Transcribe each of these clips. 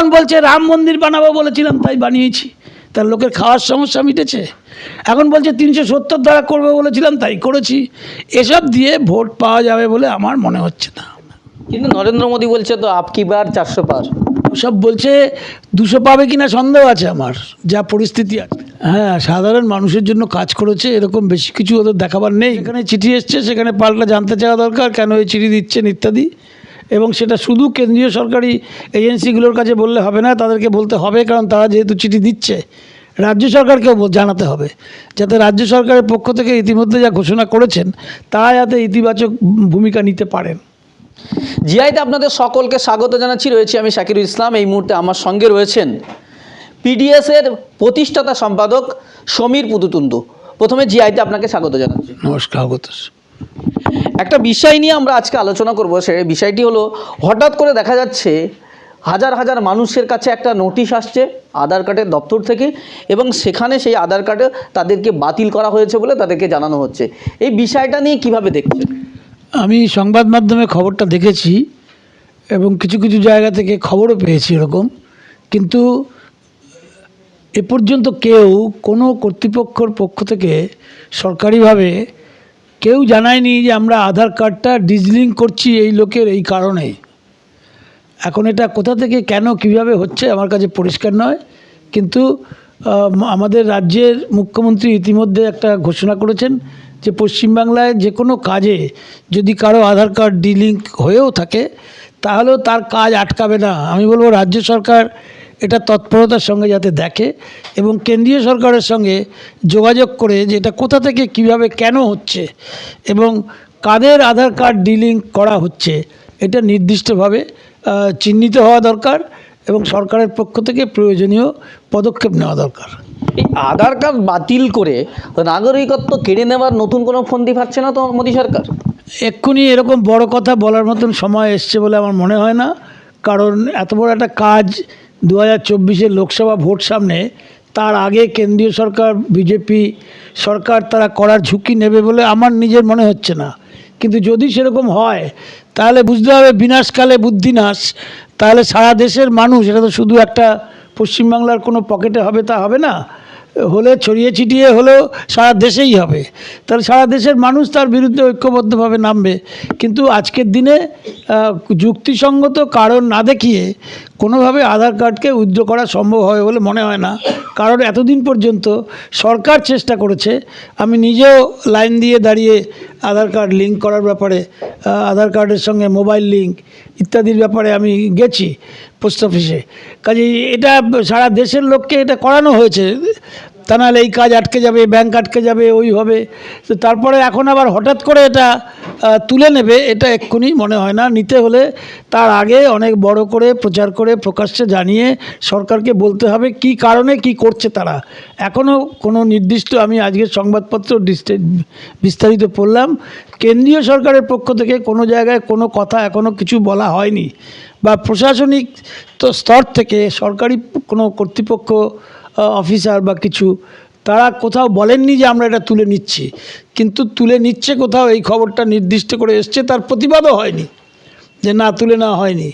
এখন বলছে রাম মন্দির বানাবো বলেছিলাম তাই বানিয়েছি। তার লোকের খাওয়ার সমস্যা মিটেছে। এখন বলছে তিনশো সত্তর দ্বারা করবে বলেছিলাম তাই করেছি। এসব দিয়ে ভোট পাওয়া যাবে বলে আমার মনে হচ্ছে না। কিন্তু নরেন্দ্র মোদী বলছে তো আপকি বার চারশো পার? সব বলছে দুশো পাবে কিনা সন্দেহ আছে আমার যা পরিস্থিতি আছে। হ্যাঁ সাধারণ মানুষের জন্য কাজ করেছে এরকম বেশি কিছু ওদের দেখাবার নেই। এখানে চিঠি এসছে সেখানে পাল্টা জানতে চাওয়া দরকার কেন এই চিঠি দিচ্ছেন ইত্যাদি। এবং সেটা শুধু কেন্দ্রীয় সরকারি এজেন্সিগুলোর কাছে বললে হবে না তাদেরকে বলতে হবে কারণ তারা যেহেতু চিঠি দিচ্ছে রাজ্য সরকারকেও জানাতে হবে যাতে রাজ্য সরকারের পক্ষ থেকে ইতিমধ্যে যা ঘোষণা করেছেন তারা যাতে ইতিবাচক ভূমিকা নিতে পারেন। জিআইতে আপনাদের সকলকে স্বাগত জানাচ্ছি। রয়েছে আমি শাকিরুল ইসলাম। এই মুহূর্তে আমার সঙ্গে রয়েছেন পিডিএসের প্রতিষ্ঠাতা সম্পাদক সমীর পুতুতুন্দু প্রথমে জিআইতে আপনাকে স্বাগত জানাচ্ছি। নমস্কার একটা বিষয় নিয়ে আমরা আজকে আলোচনা করব, সে বিষয়টি হলো, হঠাৎ করে দেখা যাচ্ছে হাজার হাজার মানুষের কাছে একটা নোটিশ আসছে আধার কার্ডের দপ্তর থেকে এবং সেখানে সেই আধার কার্ডে তাদেরকে বাতিল করা হয়েছে বলে তাদেরকে জানানো হচ্ছে। এই বিষয়টা নিয়ে কীভাবে দেখছেন? আমি সংবাদ মাধ্যমে খবরটা দেখেছি এবং কিছু কিছু জায়গা থেকে খবরও পেয়েছি এরকম। কিন্তু এ পর্যন্ত কেউ কোনো কর্তৃপক্ষর পক্ষ থেকে সরকারিভাবে কেউ জানায়নি যে আমরা আধার কার্ডটা ডিজলিং করছি এই লোকের এই কারণে। এখন এটা কোথা থেকে, কেন, কীভাবে হচ্ছে আমার কাছে পরিষ্কার নয়। কিন্তু আমাদের রাজ্যের মুখ্যমন্ত্রী ইতিমধ্যে একটা ঘোষণা করেছেন যে পশ্চিমবাংলায় যে কোনো কাজে যদি কারও আধার কার্ড ডিলিঙ্ক হয়েও থাকে, তাহলেও তার কাজ আটকাবে না। আমি বলব, রাজ্য সরকার এটা তৎপরতার সঙ্গে যাতে দেখে এবং কেন্দ্রীয় সরকারের সঙ্গে যোগাযোগ করে যে এটা কোথা থেকে কীভাবে কেন হচ্ছে এবং কাদের আধার কার্ড ডিলিঙ্ক করা হচ্ছে এটা নির্দিষ্টভাবে চিহ্নিত হওয়া দরকার এবং সরকারের পক্ষ থেকে প্রয়োজনীয় পদক্ষেপ নেওয়া দরকার। এই আধার কার্ড বাতিল করে নাগরিকত্ব কেড়ে নেওয়ার নতুন কোনো ফন্দি পাচ্ছে না তো মোদী সরকার? এক্ষুনি এরকম বড় কথা বলার মতন সময় এসছে বলে আমার মনে হয় না কারণ এত বড় একটা কাজ দু হাজার চব্বিশের লোকসভা ভোট সামনে, তার আগে কেন্দ্রীয় সরকার, বিজেপি সরকার তারা করার ঝুঁকি নেবে বলে আমার নিজের মনে হচ্ছে না। কিন্তু যদি সেরকম হয়, তাহলে বুঝতে হবে বিনাশকালে বুদ্ধিনাশ। তাহলে সারা দেশের মানুষ, এটা তো শুধু একটা পশ্চিমবাংলার কোনো পকেটে হবে তা হবে না, হলে ছড়িয়ে ছিটিয়ে হলেও সারা দেশেই হবে। তাহলে সারা দেশের মানুষ তার বিরুদ্ধে ঐক্যবদ্ধভাবে নামবে। কিন্তু আজকের দিনে যুক্তিসঙ্গত কারণ না দেখিয়ে কোনোভাবে আধার কার্ডকে উইথড্র করা সম্ভব হবে বলে মনে হয় না। কারণ এতদিন পর্যন্ত সরকার চেষ্টা করেছে, আমি নিজেও লাইন দিয়ে দাঁড়িয়ে আধার কার্ড লিঙ্ক করার ব্যাপারে আধার কার্ডের সঙ্গে মোবাইল লিঙ্ক ইত্যাদির ব্যাপারে আমি গেছি পোস্ট অফিসে কাজে এটা সারা দেশের লোককে এটা করানো হয়েছে। তা নাহলে এই কাজ আটকে যাবে ব্যাংক আটকে যাবে, ওই হবে। তো তারপরে এখন আবার হঠাৎ করে এটা তুলে নেবে, এটা এক্ষুনি মনে হয় না। নিতে হলে তার আগে অনেক বড় করে প্রচার করে প্রকাশ্যে জানিয়ে সরকারকে বলতে হবে কি কারণে কি করছে তারা। এখনও কোনো নির্দিষ্ট আমি আজকের সংবাদপত্র বিস্তারিত পড়লাম। কেন্দ্রীয় সরকারের পক্ষ থেকে কোনো জায়গায় কোনো কথা এখনও কিছু বলা হয়নি। বা প্রশাসনিক তো স্তর থেকে সরকারি কোনো কর্তৃপক্ষ অফিসার বা কিছু, তারা কোথাও বলেননি যে আমরা এটা তুলে নিচ্ছি। কিন্তু তুলে নিচ্ছে কোথাও, এই খবরটা নির্দিষ্ট করে এসছে, তার প্রতিবাদও হয়নি যে না, তুলে না হয়নি।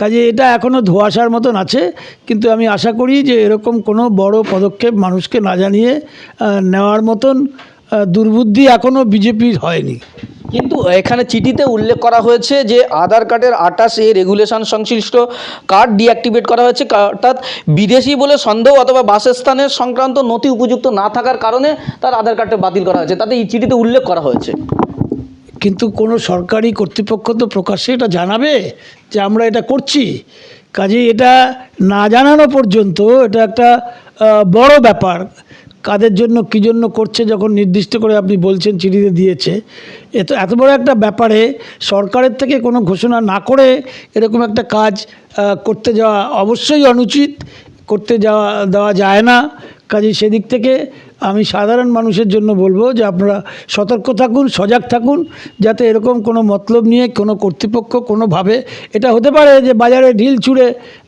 কাজে এটা এখনও ধোয়াশার মতন আছে, কিন্তু আমি আশা করি যে এরকম কোনো বড় পদক্ষেপ মানুষকে না জানিয়ে নেওয়ার মতন দুর্বুদ্ধি এখনও বিজেপির হয়নি। কিন্তু এখানে চিঠিতে উল্লেখ করা হয়েছে যে আধার কার্ডের আটাশ এ রেগুলেশন সংশ্লিষ্ট কার্ড ডিঅ্যাক্টিভেট করা হয়েছে অর্থাৎ বিদেশি বলে সন্দেহ অথবা বাসস্থানের সংক্রান্ত নথি উপযুক্ত না থাকার কারণে তার আধার কার্ডটা বাতিল করা হয়েছে। তাতে এই চিঠিতে উল্লেখ করা হয়েছে। কিন্তু কোনো সরকারি কর্তৃপক্ষ তো প্রকাশ্যে এটা জানাবে যে আমরা এটা করছি। কাজে এটা না জানানো পর্যন্ত এটা একটা বড় ব্যাপার। কাদের জন্য, কী জন্য করছে, যখন নির্দিষ্ট করে আপনি বলছেন চিঠিতে দিয়েছে এত এত বড় একটা ব্যাপারে সরকারের থেকে কোনো ঘোষণা না করে এরকম একটা কাজ করতে যাওয়া অবশ্যই অনুচিত, করতে যাওয়া, দেওয়া যায় না। কাজে সেদিক থেকে আমি সাধারণ মানুষের জন্য বলব যে আপনারা সতর্ক থাকুন, সজাগ থাকুন, যাতে এরকম কোনো মতলব নিয়ে, কোনো কর্তৃপক্ষ কোনোভাবে, এটা হতে পারে যে বাজারে ঢিল ছুঁড়ে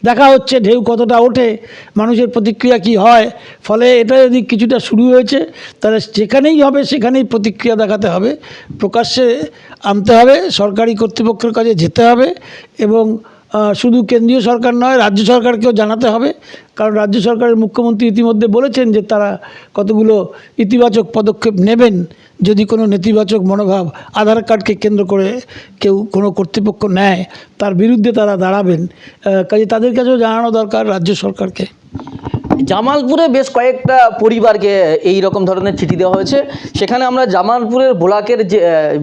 দেখা হচ্ছে, ঢেউ কতটা ওঠে, মানুষের প্রতিক্রিয়া কি হয়, ফলে এটা যদি কিছুটা শুরু হয়েছে, তাহলে যেখানেই হবে সেখানেই প্রতিক্রিয়া দেখাতে হবে, প্রকাশ্যে আনতে হবে, সরকারি কর্তৃপক্ষের কাছে যেতে হবে এবং শুধু কেন্দ্রীয় সরকার নয়, রাজ্য সরকারকেও জানাতে হবে। কারণ রাজ্য সরকারের মুখ্যমন্ত্রী ইতিমধ্যে বলেছেন যে তারা কতগুলো ইতিবাচক পদক্ষেপ নেবেন। যদি কোনো নেতিবাচক মনোভাব আধার কার্ডকে কেন্দ্র করে কেউ কোনো কর্তৃপক্ষ নেয়, তার বিরুদ্ধে তারা দাঁড়াবেন। কাজে তাদের কাছেও জানানো দরকার রাজ্য সরকারকে। জামালপুরে বেশ কয়েকটা পরিবারকে এই রকম ধরনের চিঠি দেওয়া হয়েছে। সেখানে আমরা জামালপুরের ব্লকের যে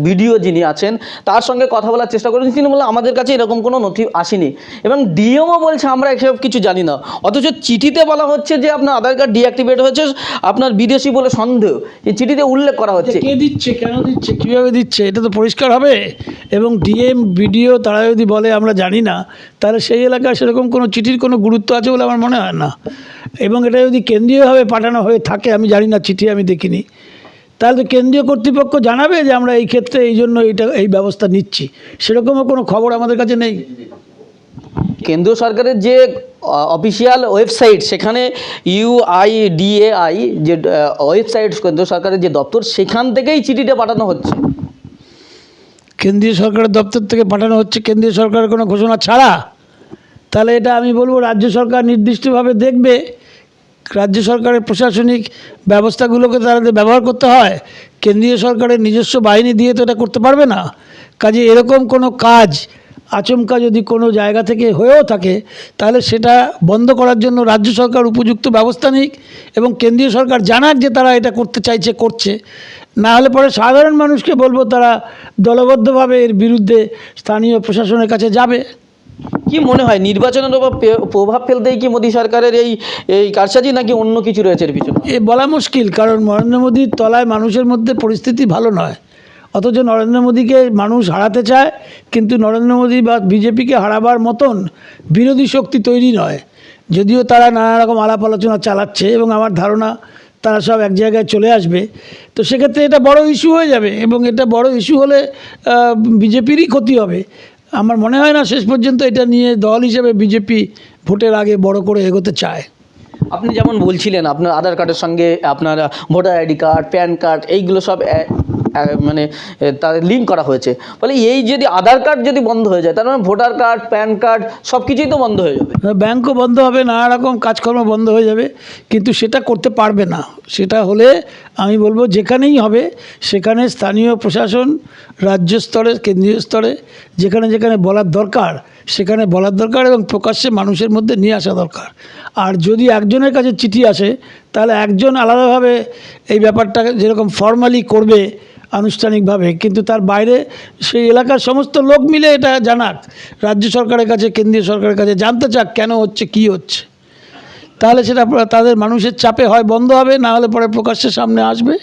ভিডিও যিনি আছেন, তার সঙ্গে কথা বলার চেষ্টা করেছি। তিনি বললেন, আমাদের কাছে এরকম কোনো নথি আসেনি। এবং ডিএমও বলছে, আমরা এসব কিছু জানি না। অথচ চিঠিতে বলা হচ্ছে যে, আপনার আধার কার্ড ডিঅ্যাক্টিভেট হয়েছে, আপনার বিদেশি বলে সন্দেহ। এই চিঠিতে উল্লেখ করা হচ্ছে। কে দিচ্ছে, কেন দিচ্ছে, কীভাবে দিচ্ছে, এটা তো পরিষ্কার হবে? এবং ডিএম, বিডিও, তারা যদি বলে আমরা জানি না, তাহলে সেই এলাকায় সেরকম কোনো চিঠির কোনো গুরুত্ব আছে বলে আমার মনে হয় না। এবং এটা যদি কেন্দ্রীয়ভাবে পাঠানো হয়ে থাকে আমি জানি না চিঠি আমি দেখিনি। তাহলে তো কেন্দ্রীয় কর্তৃপক্ষ জানাবে যে আমরা এই ক্ষেত্রে এই জন্য এইটা এই ব্যবস্থা নিচ্ছি। সেরকমও কোনো খবর আমাদের কাছে নেই। কেন্দ্রীয় সরকারের যে অফিসিয়াল ওয়েবসাইট সেখানে ইউআইডিএআই যে ওয়েবসাইট কেন্দ্র সরকারের যে দপ্তর সেখান থেকেই চিঠিটা পাঠানো হচ্ছে। কেন্দ্রীয় সরকারের দপ্তর থেকে পাঠানো হচ্ছে কেন্দ্রীয় সরকারের কোনো ঘোষণা ছাড়া। তাহলে এটা আমি বলব রাজ্য সরকার নির্দিষ্টভাবে দেখবে রাজ্য সরকারের প্রশাসনিক ব্যবস্থাগুলোকে তাদের ব্যবহার করতে হয়, কেন্দ্রীয় সরকারের নিজস্ব বাহিনী দিয়ে তো এটা করতে পারবে না। কাজে এরকম কোনো কাজ, আচমকা যদি কোনো জায়গা থেকে হয়েও থাকে, তাহলে সেটা বন্ধ করার জন্য রাজ্য সরকার উপযুক্ত ব্যবস্থা নিক এবং কেন্দ্রীয় সরকার জানাক যে তারা এটা করতে চাইছে, করছে। না হলে পরে সাধারণ মানুষকে বলব তারা দলবদ্ধভাবে এর বিরুদ্ধে স্থানীয় প্রশাসনের কাছে যাবে। কি মনে হয়, নির্বাচনের ওপর প্রভাব ফেলতেই কি মোদী সরকারের এই এই কারসাজি নাকি অন্য কিছু রয়েছে এর পিছনে? এ বলা মুশকিল, কারণ নরেন্দ্র মোদীর তলায় মানুষের মধ্যে পরিস্থিতি ভালো নয়। অথচ নরেন্দ্র মোদীকে মানুষ হারাতে চায়, কিন্তু নরেন্দ্র মোদী বা বিজেপিকে হারাবার মতন বিরোধী শক্তি তৈরি নয়। যদিও তারা নানা রকম আলাপ আলোচনা চালাচ্ছে এবং আমার ধারণা তারা সব এক জায়গায় চলে আসবে। তো সেক্ষেত্রে এটা বড় ইস্যু হয়ে যাবে এবং এটা বড় ইস্যু হলে বিজেপিরই ক্ষতি হবে। আমার মনে হয় না শেষ পর্যন্ত এটা নিয়ে দল হিসেবে বিজেপি ভোটের আগে বড় করে এগোতে চায়। আপনি যেমন বলছিলেন, আপনার আধার কার্ডের সঙ্গে আপনার voter ID card, PAN card, এইগুলো সব মানে তাদের লিঙ্ক করা হয়েছে। ফলে এই যদি আধার কার্ড যদি বন্ধ হয়ে যায়, তার মানে ভোটার কার্ড প্যান কার্ড সব কিছুই তো বন্ধ হয়ে যাবে। ব্যাংকও বন্ধ হবে, নানা রকম কাজকর্ম বন্ধ হয়ে যাবে, কিন্তু সেটা করতে পারবে না। সেটা হলে আমি বলব যেখানেই হবে, সেখানে স্থানীয় প্রশাসন, রাজ্য স্তরে, কেন্দ্রীয় স্তরে, যেখানে যেখানে বলার দরকার, সেখানে বলার দরকার এবং প্রকাশ্যে মানুষের মধ্যে নিয়ে আসা দরকার। আর যদি একজনের কাছে চিঠি আসে, তাহলে একজন আলাদাভাবে এই ব্যাপারটাকে যেরকম ফর্মালি করবে আনুষ্ঠানিকভাবে কিন্তু তার বাইরে সেই এলাকার সমস্ত লোক মিলে এটা জানাক। রাজ্য সরকারের কাছে কেন্দ্রীয় সরকারের কাছে জানতে চাক কেন হচ্ছে কি হচ্ছে। তাহলে সেটা তাদের মানুষের চাপে হয় বন্ধ হবে না হলে পরে প্রকাশ্যের সামনে আসবে।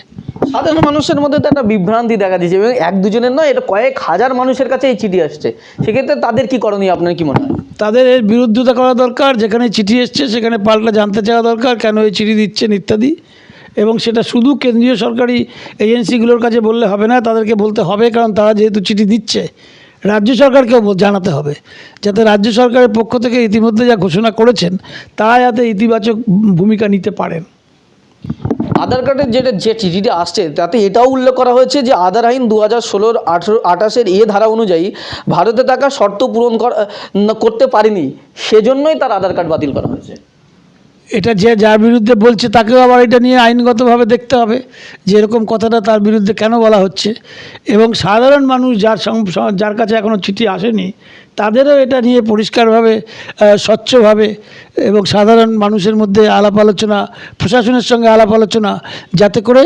সাধারণ মানুষের মধ্যে তো একটা বিভ্রান্তি দেখা দিচ্ছে এবং এক দুজনের নয় এটা কয়েক হাজার মানুষের কাছে এই চিঠি আসছে। সেক্ষেত্রে তাদের কি করণীয় আপনার কি মনে হয়? তাদের এর বিরুদ্ধতা করা দরকার যেখানে চিঠি এসছে সেখানে পাল্টা জানতে চাওয়া দরকার কেন এই চিঠি দিচ্ছেন ইত্যাদি। এবং সেটা শুধু কেন্দ্রীয় সরকারি এজেন্সিগুলোর কাছে বললে হবে না, তাদেরকে বলতে হবে, কারণ তারা যেহেতু চিঠি দিচ্ছে, রাজ্য সরকারকেও জানাতে হবে, যাতে রাজ্য সরকারের পক্ষ থেকে ইতিমধ্যে যা ঘোষণা করেছেন তারা যাতে ইতিবাচক ভূমিকা নিতে পারেন। আধার কার্ডের যেটা, যে চিঠিটা আসছে, তাতে এটাও উল্লেখ করা হয়েছে যে আধার আইন দু হাজার ষোলোর আঠেরো, আঠাশের এ ধারা অনুযায়ী ভারতে থাকা শর্ত পূরণ করা করতে পারেনি, সেজন্যই তার আধার কার্ড বাতিল করা হয়েছে। এটা যে যার বিরুদ্ধে বলছে তাকেও আবার এটা নিয়ে আইনগতভাবে দেখতে হবে যে এরকম কথাটা তার বিরুদ্ধে কেন বলা হচ্ছে। এবং সাধারণ মানুষ যার যার কাছে এখনও চিঠি আসেনি, তাদেরও এটা নিয়ে পরিষ্কারভাবে স্বচ্ছভাবে এবং সাধারণ মানুষের মধ্যে আলাপ আলোচনা, প্রশাসনের সঙ্গে আলাপ আলোচনা, যাতে করে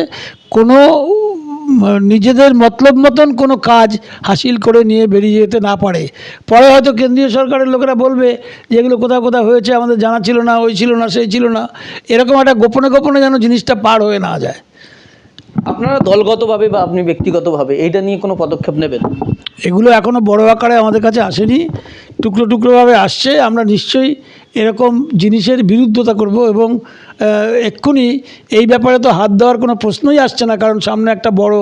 কোনো নিজেদের মতলব মতন কোনো কাজ হাসিল করে নিয়ে বেরিয়ে যেতে না পারে। পরে হয়তো কেন্দ্রীয় সরকারের লোকেরা বলবে যে এগুলো কোথাও কোথাও হয়েছে আমাদের জানা ছিল না ওই ছিল না সেই ছিল না। এরকম একটা গোপনে গোপনে যেন জিনিসটা পার হয়ে না যায়। আপনারা দলগতভাবে বা আপনি ব্যক্তিগতভাবে এইটা নিয়ে কোনো পদক্ষেপ নেবেন? এগুলো এখনও বড় আকারে আমাদের কাছে আসেনি। টুকরো টুকরোভাবে আসছে। আমরা নিশ্চয়ই এরকম জিনিসের বিরুদ্ধতা করব এবং এক্ষুনি এই ব্যাপারে তো হাত দেওয়ার কোনো প্রশ্নই আসছে না, কারণ সামনে একটা বড়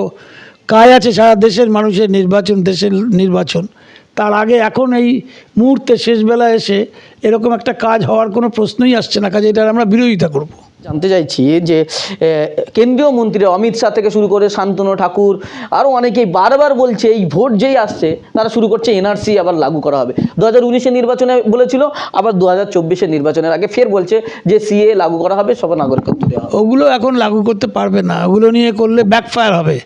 কাজ আছে সারা দেশের মানুষের নির্বাচন, দেশের নির্বাচন। তার আগে এখন এই মুহূর্তে শেষবেলা এসে এরকম একটা কাজ হওয়ার কোনো প্রশ্নই আসছে না, কাজে এটার আমরা বিরোধিতা করব। জানতে চাইছি যে কেন্দ্রীয় মন্ত্রী অমিত শাহ থেকে শুরু করে শান্তনু ঠাকুর আরও অনেকেই বারবার বলছে এই ভোট যেই আসছে, তারা শুরু করছে এনআরসি আবার লাগু করা হবে। দু হাজার নির্বাচনে বলেছিল, আবার দু হাজার নির্বাচনের আগে ফের বলছে যে সিএ লাগু করা হবে, সব নাগরিকত্ব ওগুলো এখন লাগু করতে পারবে না, ওগুলো নিয়ে করলে ব্যাকফায়ার হবে।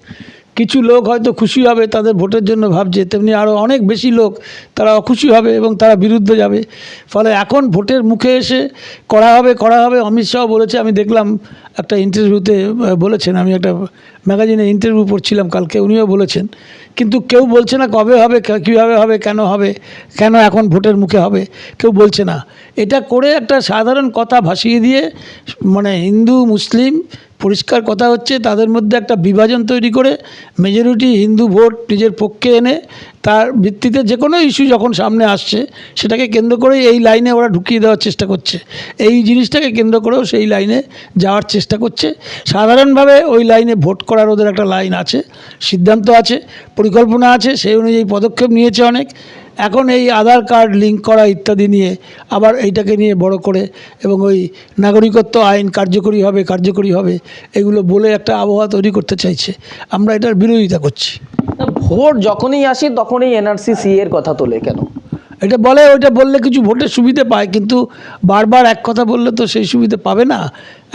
কিছু লোক হয়তো খুশি হবে, তাদের ভোটের জন্য ভাবছে, তেমনি আরও অনেক বেশি লোক তারা অখুশি হবে এবং তারা বিরুদ্ধে যাবে। ফলে এখন ভোটের মুখে এসে করা হবে করা হবে, অমিত শাহ বলেছে, আমি দেখলাম একটা ইন্টারভিউতে বলেছেন, আমি একটা ম্যাগাজিনে ইন্টারভিউ পড়ছিলাম কালকে, উনিও বলেছেন। কিন্তু কেউ বলছে না কবে হবে কীভাবে হবে, কেন হবে, কেন এখন ভোটের মুখে হবে, কেউ বলছে না। এটা করে একটা সাধারণ কথা ভাসিয়ে দিয়ে মানে হিন্দু, মুসলিম পরিষ্কার কথা হচ্ছে তাদের মধ্যে একটা বিভাজন তৈরি করে মেজরিটি হিন্দু ভোট নিজের পক্ষে এনে তার ভিত্তিতে যে কোনো ইস্যু যখন সামনে আসছে, সেটাকে কেন্দ্র করে এই লাইনে ওরা ঢুকিয়ে দেওয়ার চেষ্টা করছে। এই জিনিসটাকে কেন্দ্র করেও সেই লাইনে যাওয়ার চেষ্টা করছে। সাধারণভাবে ওই লাইনে ভোট করার ওদের একটা লাইন আছে, সিদ্ধান্ত আছে, পরিকল্পনা আছে, সেই অনুযায়ী পদক্ষেপ নিয়েছে অনেক। এখন এই আধার কার্ড লিঙ্ক করা ইত্যাদি নিয়ে আবার এইটাকে নিয়ে বড় করে এবং ওই নাগরিকত্ব আইন কার্যকরী হবে কার্যকরী হবে এগুলো বলে একটা আবহাওয়া তৈরি করতে চাইছে। আমরা এটার বিরোধিতা করছি। ভোট যখনই আসে তখনই এনআরসি সি এর কথা তোলে কেন? এটা বলে ওইটা বললে কিছু ভোটের সুবিধে পায় কিন্তু বারবার এক কথা বললে তো সেই সুবিধে পাবে না।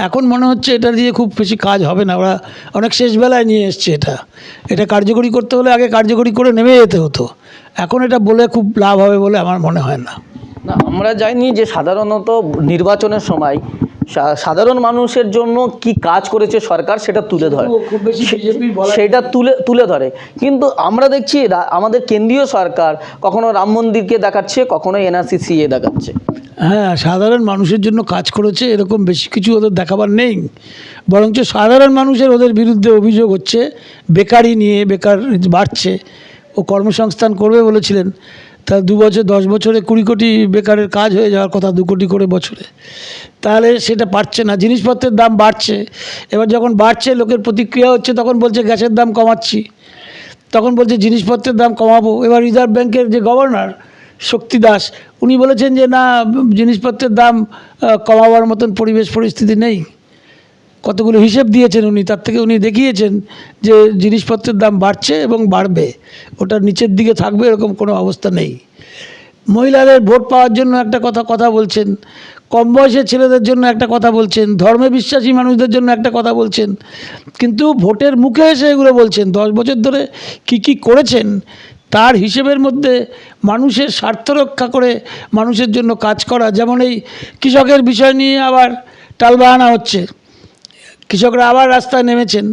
এখন মনে হচ্ছে এটা দিয়ে খুব বেশি কাজ হবে না। ওরা অনেক শেষবেলায় নিয়ে এসছে এটা। এটা কার্যকরী করতে হলে আগে কার্যকরী করে নেমে যেতে হতো। এখন এটা বলে খুব লাভ হবে বলে আমার মনে হয় না। না আমরা জানি যে সাধারণত নির্বাচনের সময় সাধারণ মানুষের জন্য কি কাজ করেছে সরকার সেটা তুলে ধরে। খুব বেশি সেটা তুলে তুলে ধরে। কিন্তু আমরা দেখছি রা- আমাদের কেন্দ্রীয় সরকার কখনো রাম মন্দিরকে দেখাচ্ছে কখনো এনআরসি সিএ দেখাচ্ছে। হ্যাঁ সাধারণ মানুষের জন্য কাজ করেছে এরকম বেশি কিছু ওদের দেখাবার নেই। বরঞ্চ সাধারণ মানুষের ওদের বিরুদ্ধে অভিযোগ হচ্ছে বেকারি নিয়ে বেকার বাড়ছে। ও কর্মসংস্থান করবে বলেছিলেন। তা দু বছর, দশ বছরে কুড়ি কোটি বেকারের কাজ হয়ে যাওয়ার কথা দু কোটি করে বছরে। তাহলে সেটা পারছে না। জিনিসপত্রের দাম বাড়ছে। এবার যখন বাড়ছে, লোকের প্রতিক্রিয়া হচ্ছে, তখন বলছে গ্যাসের দাম কমাচ্ছি। তখন বলছে জিনিসপত্রের দাম কমাবো। এবার রিজার্ভ ব্যাংকের যে গভর্নর শক্তি দাস, উনি বলেছেন যে, না, জিনিসপত্রের দাম কমাবার মতন পরিবেশ পরিস্থিতি নেই। কতগুলো হিসেব দিয়েছেন উনি, তার থেকে উনি দেখিয়েছেন যে জিনিসপত্রের দাম বাড়ছে এবং বাড়বে। ওটার নিচের দিকে থাকবে এরকম কোনো অবস্থা নেই। মহিলাদের ভোট পাওয়ার জন্য একটা কথা কথা বলছেন। কম বয়সের ছেলেদের জন্য একটা কথা বলছেন। ধর্মে বিশ্বাসী মানুষদের জন্য একটা কথা বলছেন। কিন্তু ভোটের মুখে এসে এগুলো বলছেন। দশ বছর ধরে কি কি করেছেন? তার হিসেবের মধ্যে মানুষের স্বার্থ রক্ষা করে মানুষের জন্য কাজ করা। যেমন এই কৃষকের বিষয় নিয়ে আবার টালবাহানা হচ্ছে। কৃষকরা আবার রাস্তায় নেমেছেন।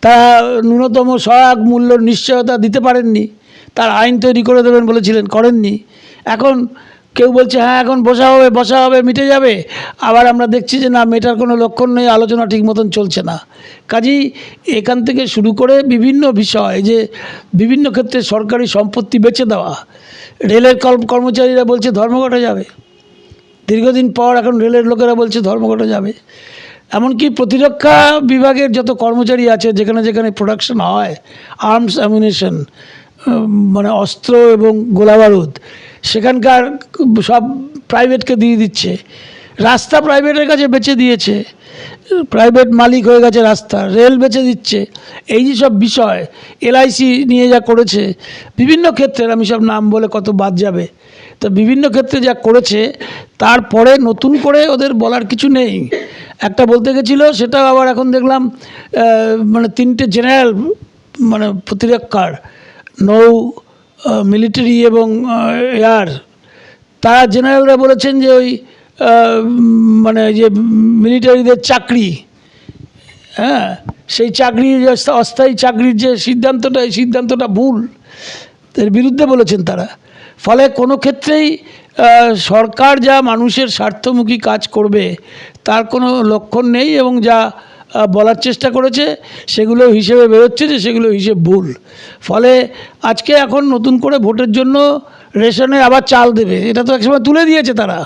তারা ন্যূনতম সহায়ক মূল্য নিশ্চয়তা দিতে পারেননি। তার আইন তৈরি করে দেবেন বলেছিলেন, করেননি। এখন কেউ বলছে হ্যাঁ এখন বসা হবে বসা হবে, মিটে যাবে। আবার আমরা দেখছি যে, না, মেটার কোনো লক্ষণ নেই, আলোচনা ঠিক মতন চলছে না। কাজেই এখান থেকে শুরু করে বিভিন্ন বিষয়, যে বিভিন্ন ক্ষেত্রে সরকারি সম্পত্তি বেচে দেওয়া। রেলের কর্ম- কর্মচারীরা বলছে, ধর্মঘটে যাবে। দীর্ঘদিন পর এখন রেলের লোকেরা বলছে, ধর্মঘটে যাবে। এমনকি প্রতিরক্ষা বিভাগের যত কর্মচারী আছে, যেখানে যেখানে প্রোডাকশন হয় আর্মস অ্যামিনেশন মানে অস্ত্র এবং গোলাবারুদ, সেখানকার সব প্রাইভেটকে দিয়ে দিচ্ছে। রাস্তা প্রাইভেটের কাছে বেচে দিয়েছে। প্রাইভেট মালিক হয়ে গেছে রাস্তা রেল বেচে দিচ্ছে। এই যে সব বিষয় এলআইসি নিয়ে যা করেছে, বিভিন্ন ক্ষেত্রে আমি সব নাম বলে কত বাদ যাবে, তো বিভিন্ন ক্ষেত্রে যা করেছে তারপরে নতুন করে ওদের বলার কিছু নেই। একটা বলতে গেছিল, সেটা আবার এখন দেখলাম মানে তিনটে জেনারেল মানে প্রতিরক্ষার, নৌ মিলিটারি এবং এয়ার, তারা জেনারেলরা বলেছেন যে ওই মানে যে মিলিটারিদের চাকরি হ্যাঁ সেই চাকরি যে অস্থায়ী চাকরির যে সিদ্ধান্তটা, এই সিদ্ধান্তটা ভুল, এর বিরুদ্ধে বলেছেন তারা। ফলে কোনো ক্ষেত্রেই সরকার যা মানুষের স্বার্থমুখী কাজ করবে, তার কোনো লক্ষণ নেই এবং যা বলার চেষ্টা করেছে, সেগুলো হিসেবে বেরোচ্ছে যে সেগুলো হিসেব ভুল। ফলে আজকে এখন নতুন করে ভোটের জন্য রেশনে আবার চাল দেবে, এটা তো একসময় তুলে দিয়েছে তারা।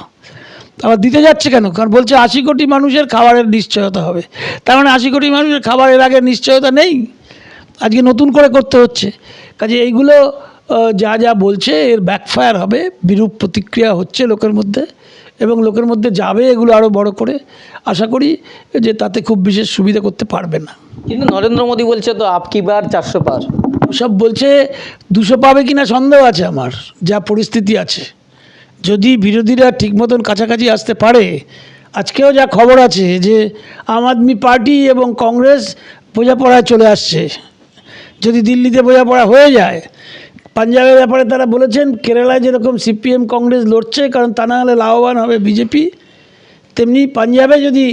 আবার দিতে যাচ্ছে কেন? কারণ বলছে আশি কোটি মানুষের খাবারের নিশ্চয়তা হবে। তার মানে আশি কোটি মানুষের খাবারের আগে নিশ্চয়তা নেই। আজকে নতুন করে করতে হচ্ছে। কাজে এইগুলো যা যা বলছে এর ব্যাকফায়ার হবে বিরূপ প্রতিক্রিয়া হচ্ছে লোকের মধ্যে এবং লোকের মধ্যে যাবে এগুলো আরও বড় করে। আশা করি যে তাতে খুব বিশেষ সুবিধা করতে পারবে না। কিন্তু নরেন্দ্র মোদী বলছে তো আপ কি বার চারশো পার? সব বলছে দুশো পাবে কিনা সন্দেহ আছে আমার যা পরিস্থিতি আছে। যদি বিরোধীরা ঠিক মতন কাছাকাছি আসতে পারে আজকেও যা খবর আছে যে আম আদমি পার্টি এবং কংগ্রেস বোঝাপড়ায় চলে আসছে। যদি দিল্লিতে বোঝাপড়া হয়ে যায় পাঞ্জাবের ব্যাপারে তারা বলেছেন, কেরালায় যেরকম সিপিএম কংগ্রেস লড়ছে, কারণ তা না হলে লাভবান হবে বিজেপি, তেমনি পাঞ্জাবে যদি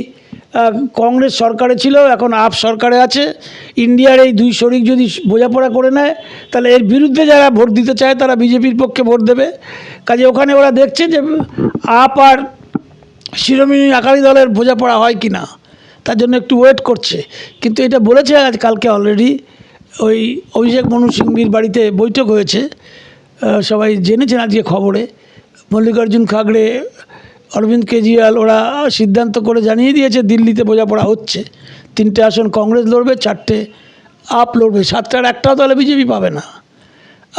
কংগ্রেস সরকারে ছিল, এখন আপ সরকারে আছে, ইন্ডিয়ার এই দুই শরিক যদি বোঝাপড়া করে নেয়, তাহলে এর বিরুদ্ধে যারা ভোট দিতে চায়, তারা বিজেপির পক্ষে ভোট দেবে। কাজে ওখানে ওরা দেখছে যে, আপ আর শিরোমণি আকালি দলের বোঝাপড়া হয় কি না তার জন্য একটু ওয়েট করছে। কিন্তু এটা বলেছে আজ কালকে অলরেডি ওই অভিষেক মনু সিংভির বাড়িতে বৈঠক হয়েছে। সবাই জেনেছেন আজকে খবরে। মল্লিকার্জুন খাগড়ে, অরবিন্দ কেজরিওয়াল, ওরা সিদ্ধান্ত করে জানিয়ে দিয়েছে দিল্লিতে বোঝাপড়া হচ্ছে। তিনটে আসন কংগ্রেস লড়বে, চারটে আপ লড়বে। সাতটার একটাও তাহলে বিজেপি পাবে না।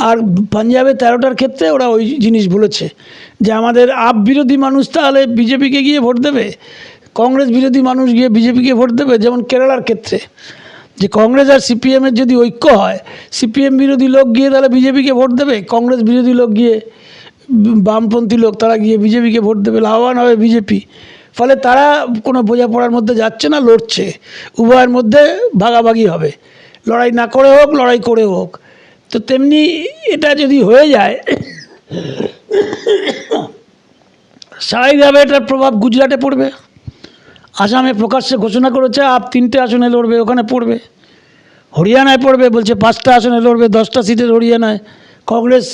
আর পাঞ্জাবে তেরোটার ক্ষেত্রে ওরা ওই জিনিস বলেছে যে আমাদের আপ বিরোধী মানুষ তাহলে বিজেপিকে গিয়ে ভোট দেবে? কংগ্রেস বিরোধী মানুষ গিয়ে বিজেপিকে ভোট দেবে? যেমন কেরালার ক্ষেত্রে। যে কংগ্রেস আর সিপিএমের যদি ঐক্য হয়, সিপিএম বিরোধী লোক গিয়ে তাহলে বিজেপিকে ভোট দেবে? কংগ্রেস বিরোধী লোক গিয়ে বামপন্থী লোক তারা গিয়ে বিজেপিকে ভোট দেবে? লাভবান হবে বিজেপি। ফলে তারা কোনো বোঝাপড়ার মধ্যে যাচ্ছে না, লড়ছে। উভয়ের মধ্যে ভাগাভাগি হবে। লড়াই না করে হোক, লড়াই করে হোক। তো তেমনি এটা যদি হয়ে যায়, স্বাভাবিকভাবে এটার প্রভাব গুজরাটে পড়বে। আসামে প্রকাশ্যে ঘোষণা করেছে, আপ তিনটে আসনে লড়বে, ওখানে পড়বে। হরিয়ানায় পড়বে, বলছে পাঁচটা আসনে লড়বে, দশটা সিটের হরিয়ানায়। কংগ্রেস,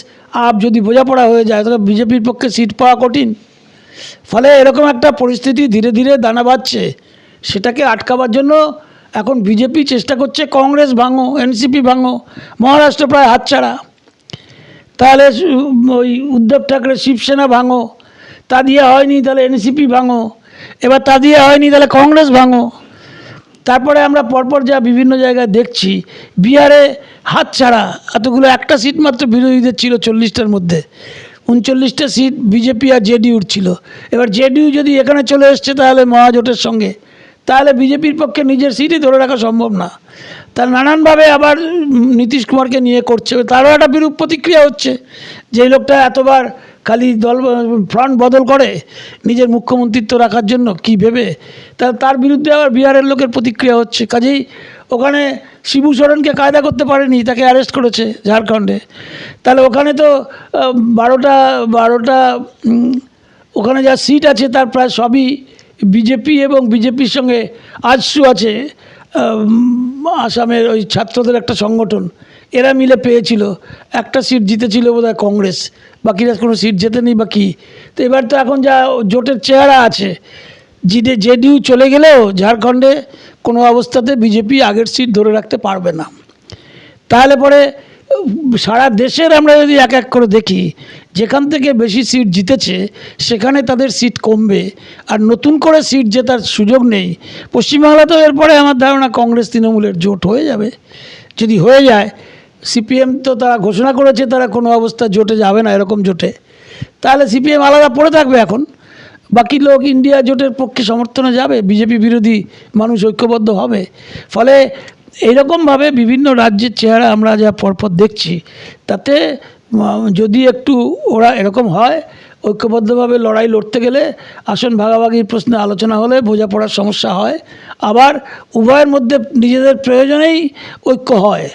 আপ যদি বোঝাপড়া হয়ে যায়, তাহলে বিজেপির পক্ষে সিট পাওয়া কঠিন। ফলে এরকম একটা পরিস্থিতি ধীরে ধীরে দানা বাঁধছে। সেটাকে আটকাবার জন্য এখন বিজেপি চেষ্টা করছে, কংগ্রেস ভাঙো, এনসিপি ভাঙো, মহারাষ্ট্র প্রায় হাতছাড়া। তাহলে ওই উদ্ধব ঠাকরে শিবসেনা ভাঙো, তা দিয়ে হয়নি, তাহলে এনসিপি ভাঙো। এবার তা দিয়ে হয়নি, তাহলে কংগ্রেস ভাঙো। তারপরে আমরা পরপর যা বিভিন্ন জায়গায় দেখছি, বিহারে হাত ছাড়া এতগুলো একটা সিট মাত্র বিরোধীদের ছিল চল্লিশটার মধ্যে। উনচল্লিশটা সিট বিজেপি আর জেডিউর ছিল। এবার জেডিইউ যদি এখানে চলে এসছে তাহলে মহাজোটের সঙ্গে। তাহলে বিজেপির পক্ষে নিজের সিটই ধরে রাখা সম্ভব না। তার নানানভাবে আবার নীতিশ কুমারকে নিয়ে করছে। তারও একটা বিরূপ প্রতিক্রিয়া হচ্ছে যে লোকটা এতবার খালি দল ফ্রন্ট বদল করে নিজের মুখ্যমন্ত্রিত্ব রাখার জন্য কি ভেবে? তা, তার বিরুদ্ধে আবার বিহারের লোকের প্রতিক্রিয়া হচ্ছে। কাজেই ওখানে শিবু সোরেনকে কায়দা করতে পারেনি, তাকে অ্যারেস্ট করেছে ঝাড়খণ্ডে। তাহলে ওখানে তো বারোটা বারোটা ওখানে যা সিট আছে তার প্রায় সবই বিজেপি এবং বিজেপির সঙ্গে আজসু আছে আসামের ওই ছাত্রদের একটা সংগঠন। এরা মিলে পেয়েছিল। একটা সিট জিতেছিল বোধহয় কংগ্রেস। বাকিরা কোনো সিট জেতেনি বা কী? তো এবার তো এখন যা জোটের চেহারা আছে জিডে জেডিউ চলে গেলেও ঝাড়খণ্ডে কোনো অবস্থাতে বিজেপি আগের সিট ধরে রাখতে পারবে না। তাহলে পরে সারা দেশের আমরা যদি এক এক করে দেখি, যেখান থেকে বেশি সিট জিতেছে, সেখানে তাদের সিট কমবে। আর নতুন করে সিট জেতার সুযোগ নেই। পশ্চিমবাংলাতেও এরপরে আমার ধারণা কংগ্রেস তৃণমূলের জোট হয়ে যাবে। যদি হয়ে যায় সিপিএম তো তারা ঘোষণা করেছে, তারা কোনো অবস্থা জোটে যাবে না, এরকম জোটে। তাহলে সিপিএম আলাদা পড়ে থাকবে এখন। বাকি লোক ইন্ডিয়া জোটের পক্ষে সমর্থনে যাবে, বিজেপি বিরোধী মানুষ ঐক্যবদ্ধ হবে। ফলে এইরকমভাবে বিভিন্ন রাজ্যের চেহারা আমরা যা পরপর দেখছি, তাতে যদি একটু ওরা এরকম হয়, ঐক্যবদ্ধভাবে লড়াই লড়তে গেলে আসন ভাগাভাগির প্রশ্নে আলোচনা হলে বোঝাপড়ার সমস্যা হয়। আবার উভয়ের মধ্যে নিজেদের প্রয়োজনেই ঐক্য হয়।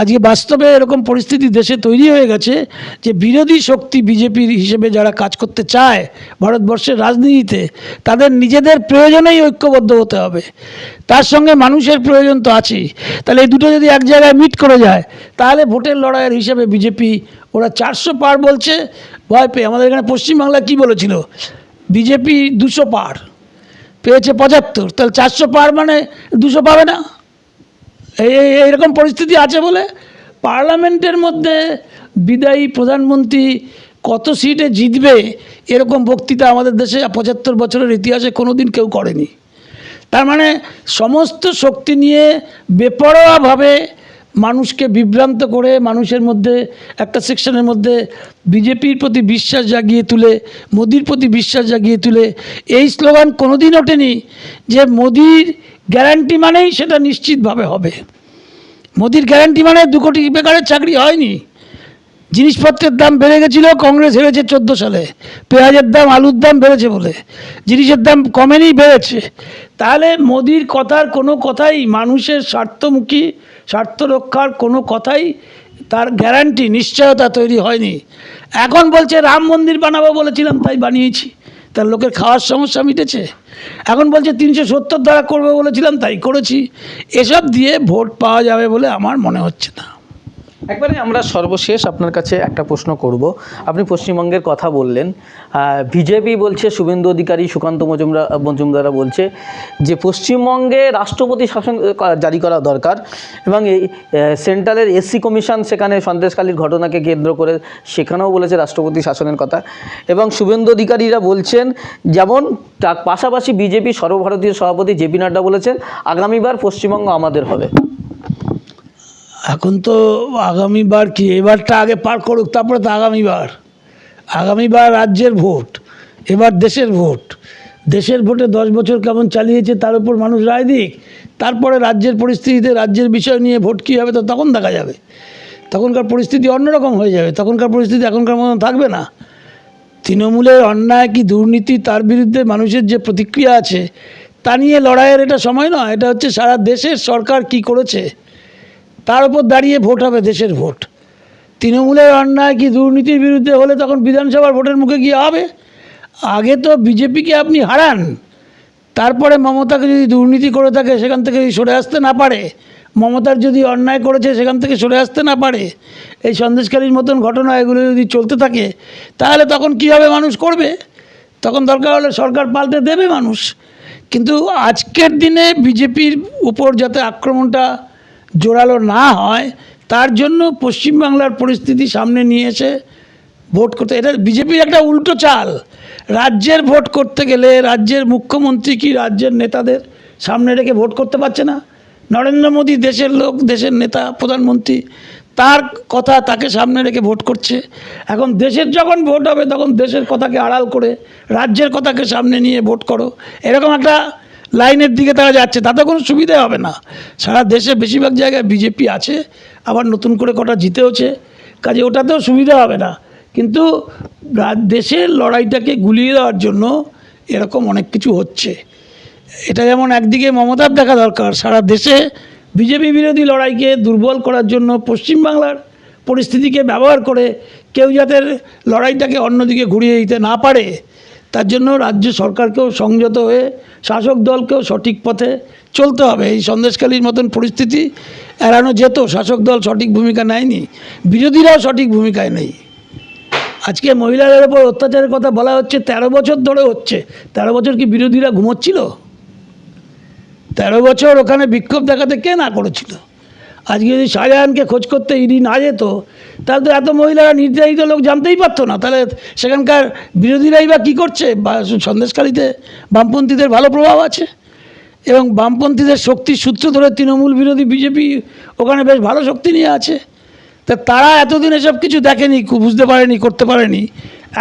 আজকে বাস্তবে এরকম পরিস্থিতি দেশে তৈরি হয়ে গেছে যে বিরোধী শক্তি বিজেপির হিসেবে যারা কাজ করতে চায় ভারতবর্ষের রাজনীতিতে, তাদের নিজেদের প্রয়োজনেই ঐক্যবদ্ধ হতে হবে। তার সঙ্গে মানুষের প্রয়োজন তো আছেই। তাহলে এই দুটো যদি এক জায়গায় মিট করে যায়, তাহলে ভোটের লড়াইয়ের হিসেবে বিজেপি ওরা চারশো পার বলছে। ভয় পেয়ে, আমাদের এখানে পশ্চিমবাংলা কি বলেছিল? বিজেপি দুশো পার, পেয়েছে পঁচাত্তর। তাহলে চারশো পার মানে দুশো পাবে না? এই এই- এইরকম পরিস্থিতি আছে বলে পার্লামেন্টের মধ্যে বিদায়ী প্রধানমন্ত্রী কত সিটে জিতবে এরকম বক্তৃতা আমাদের দেশে পঁচাত্তর বছরের ইতিহাসে কোনো দিন কেউ করেনি। তার মানে সমস্ত শক্তি নিয়ে বেপরোয়াভাবে মানুষকে বিভ্রান্ত করে মানুষের মধ্যে, একটা সেকশনের মধ্যে বিজেপির প্রতি বিশ্বাস জাগিয়ে তুলে, মোদির প্রতি বিশ্বাস জাগিয়ে তুলে, এই স্লোগান কোনোদিন ওঠেনি যে মোদির গ্যারান্টি মানেই সেটা নিশ্চিতভাবে হবে। মোদির গ্যারান্টি মানে দু কোটি বেকারের চাকরি হয়নি। জিনিসপত্রের দাম বেড়ে গেছিল, কংগ্রেস হেরেছে চোদ্দ সালে। পেঁয়াজের দাম, আলুর দাম বেড়েছে বলে। জিনিসের দাম কমেনি, বেড়েছে। তাহলে মোদির কথার কোনো কথাই মানুষের স্বার্থমুখী স্বার্থ রক্ষার কোনো কথাই তার গ্যারান্টি, নিশ্চয়তা তৈরি হয়নি। এখন বলছে, রাম মন্দির বানাবো বলেছিলাম, তাই বানিয়েছি। তার লোকের খাওয়ার সমস্যা মিটেছে। এখন বলছে, তিনশো সত্তর দ্বারা করবে বলেছিলাম, তাই করেছি। এসব দিয়ে ভোট পাওয়া যাবে বলে আমার মনে হচ্ছে না। একবারে আমরা সর্বশেষ আপনার কাছে একটা প্রশ্ন করব। আপনি পশ্চিমবঙ্গের কথা বললেন। বিজেপি বলছে, শুভেন্দু অধিকারী, সুকান্ত মজুমদার মজুমদারা বলছে যে পশ্চিমবঙ্গে রাষ্ট্রপতি শাসন জারি করা দরকার এবং এই সেন্ট্রালের এসসি কমিশন সেখানে সন্দেশকালীর ঘটনাকে কেন্দ্র করে সেখানেও বলেছে রাষ্ট্রপতি শাসনের কথা। এবং শুভেন্দু অধিকারীরা বলছেন, যেমন তার পাশাপাশি বিজেপি সর্বভারতীয় সভাপতি জেপি নাড্ডা বলেছেন, আগামীবার পশ্চিমবঙ্গ আমাদের হবে। এখন তো আগামীবার কি? এবারটা আগে পার করুক, তারপরে তো আগামীবার। আগামীবার রাজ্যের ভোট, এবার দেশের ভোট। দেশের ভোটে দশ বছর কেমন চালিয়েছে, তার উপর মানুষ রায় দিক। তারপরে রাজ্যের পরিস্থিতিতে রাজ্যের বিষয় নিয়ে ভোট কী হবে, তো তখন দেখা যাবে। তখনকার পরিস্থিতি অন্যরকম হয়ে যাবে। তখনকার পরিস্থিতি এখনকার মতন থাকবে না। তৃণমূলের অন্যায় কি দুর্নীতি, তার বিরুদ্ধে মানুষের যে প্রতিক্রিয়া আছে, তা নিয়ে লড়াইয়ের এটা সময় নয়। এটা হচ্ছে সারা দেশের সরকার কি করেছে। তার উপর দাঁড়িয়ে ভোট হবে দেশের ভোট। তৃণমূলের অন্যায় কি দুর্নীতির বিরুদ্ধে হলে তখন বিধানসভার ভোটের মুখে গিয়ে হবে? আগে তো বিজেপিকে আপনি হারান, তারপরে মমতাকে যদি দুর্নীতি করে থাকে, সেখান থেকে সরে আসতে না পারে, মমতার যদি অন্যায় করেছে, সেখান থেকে সরে আসতে না পারে, এই সন্দেশকারীর মতন ঘটনা এগুলো যদি চলতে থাকে, তাহলে তখন কী হবে মানুষ করবে? তখন দরকার হলে সরকার পাল্টে দেবে মানুষ। কিন্তু আজকের দিনে বিজেপির উপর যাতে আক্রমণটা জোরালো না হয়, তার জন্য পশ্চিমবাংলার পরিস্থিতি সামনে নিয়ে এসে ভোট করতে এটা বিজেপির একটা উল্টো চাল। রাজ্যের ভোট করতে গেলে রাজ্যের মুখ্যমন্ত্রী কি রাজ্যের নেতাদের সামনে রেখে ভোট করতে পারছে না? নরেন্দ্র মোদী দেশের লোক, দেশের নেতা, প্রধানমন্ত্রী, তার কথা তাকে সামনে রেখে ভোট করছে। এখন দেশের যখন ভোট হবে, তখন দেশের কথাকে আড়াল করে রাজ্যের কথাকে সামনে নিয়ে ভোট করো। এরকম একটা লাইনের দিকে তারা যাচ্ছে, তাতে কোনো সুবিধা হবে না। সারা দেশে বেশিরভাগ জায়গায় বিজেপি আছে, আবার নতুন করে কটা জিতেওছে, কাজে ওটাতেও সুবিধা হবে না। কিন্তু দেশের লড়াইটাকে গুলিয়ে দেওয়ার জন্য এরকম অনেক কিছু হচ্ছে। এটা যেমন একদিকে মমতার দেখা দরকার, সারা দেশে বিজেপি বিরোধী লড়াইকে দুর্বল করার জন্য পশ্চিমবাংলার পরিস্থিতিকে ব্যবহার করে কেউ যাতে লড়াইটাকে অন্যদিকে ঘুরিয়ে দিতে না পারে তার জন্য রাজ্য সরকারকেও সংযত হয়ে শাসক দলকেও সঠিক পথে চলতে হবে। এই সন্দেশকালীর মতন পরিস্থিতি এড়ানো যেত, শাসক দল সঠিক ভূমিকা নেয়নি, বিরোধীরাও সঠিক ভূমিকায় নেই। আজকে মহিলাদের উপর অত্যাচারের কথা বলা হচ্ছে, তেরো বছর ধরে হচ্ছে। তেরো বছর কি বিরোধীরা ঘুমোচ্ছিল? তেরো বছর ওখানে বিক্ষোভ দেখাতে কে না করেছিল? আজকে যদি শাহজাহানকে খোঁজ করতে ইডি না যেত, তাহলে তো এত মহিলারা নির্যাতিত লোক জানতেই পারতো না। তাহলে সেখানকার বিরোধীরাই বা কী করছে? বা সন্দেশকারীতে বামপন্থীদের ভালো প্রভাব আছে। এবং বামপন্থীদের শক্তির সূত্র ধরে তৃণমূল বিরোধী বিজেপি ওখানে বেশ ভালো শক্তি নিয়ে আছে। তা তারা এতদিন এসব কিছু দেখেনি বুঝতে পারেনি, করতে পারেনি।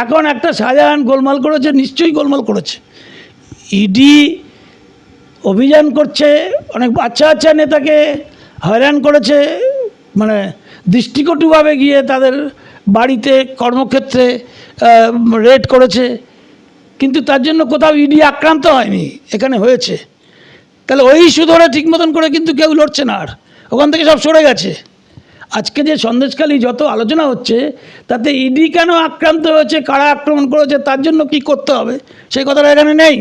এখন একটা শাহজাহান গোলমাল করেছে, নিশ্চয়ই গোলমাল করেছে। ইডি অভিযান করছে, অনেক বাচ্চা বাচ্চা নেতাকে হয়রান করেছে মানে দৃষ্টিকটুভাবে গিয়ে তাদের বাড়িতে কর্মক্ষেত্রে রেড করেছে। কিন্তু তার জন্য কোথাও ইডি আক্রান্ত হয়নি, এখানে হয়েছে। তাহলে ওই ইস্যু ধরে ঠিক মতন করে কিন্তু কেউ লড়ছে না আর, ওখান থেকে সব সরে গেছে। আজকে যে সন্দেশখালী যত আলোচনা হচ্ছে, তাতে ইডি কেন আক্রান্ত হয়েছে, কারা আক্রমণ করেছে, তার জন্য কি করতে হবে, সেই কথাটা এখানে নেই।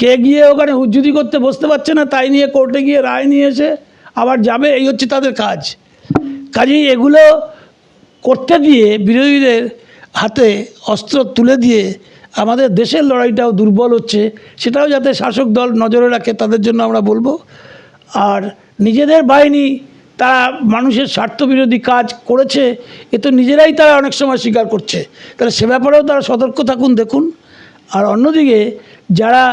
কে গিয়ে ওখানে হুজ্জুদি করতে বসতে পারছে না, তাই নিয়ে কোর্টে গিয়ে রায় নিয়ে এসে আবার যাবে, এই হচ্ছে তাদের কাজ। কাজেই এগুলো করতে দিয়ে বিরোধীদের হাতে অস্ত্র তুলে দিয়ে আমাদের দেশের লড়াইটাও দুর্বল হচ্ছে, সেটাও যাতে শাসক দল নজরে রাখে, তাদের জন্য আমরা বলব। আর নিজেদের বাহিনী, তারা মানুষের স্বার্থবিরোধী কাজ করেছে, এ তো নিজেরাই তারা অনেক সময় স্বীকার করছে। তাহলে সে ব্যাপারেও তারা সতর্ক থাকুন, দেখুন। আর অন্যদিকে, যারা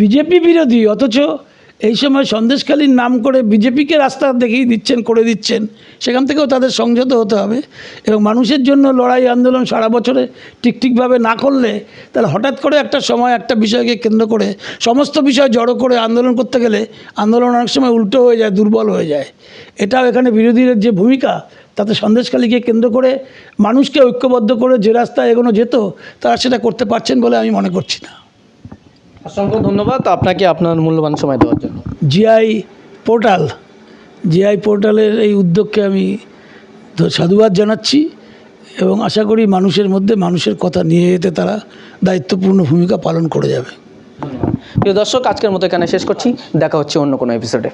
বিজেপি বিরোধী, অথচ এই সময় সন্দেশখালীর নাম করে বিজেপিকে রাস্তা দেখিয়ে দিচ্ছেন, করে দিচ্ছেন। সেখান থেকেও তাদের সংযত হতে হবে। এবং মানুষের জন্য লড়াই আন্দোলন সারা বছরে ঠিক ঠিকভাবে না করলে, তাহলে হঠাৎ করে একটা সময় একটা বিষয়কে কেন্দ্র করে, সমস্ত বিষয় জড়ো করে আন্দোলন করতে গেলে আন্দোলন অনেক সময় উল্টো হয়ে যায়, দুর্বল হয়ে যায়। এটাও এখানে বিরোধীদের যে ভূমিকা, তাতে সন্দেশখালীকে কেন্দ্র করে মানুষকে ঐক্যবদ্ধ করে যে রাস্তায় এগোনো যেত, তারা সেটা করতে পারছেন বলে আমি মনে করছি না। অসংখ্য ধন্যবাদ আপনাকে আপনার মূল্যবান সময় দেওয়ার জন্য। জিআই পোর্টাল জিআই পোর্টালের এই উদ্যোগকে আমি সাধুবাদ জানাচ্ছি এবং আশা করি মানুষের মধ্যে মানুষের কথা নিয়ে যেতে তারা দায়িত্বপূর্ণ ভূমিকা পালন করে যাবে। প্রিয় দর্শক আজকের মতো এখানে শেষ করছি। দেখা হচ্ছে অন্য কোনো এপিসোডে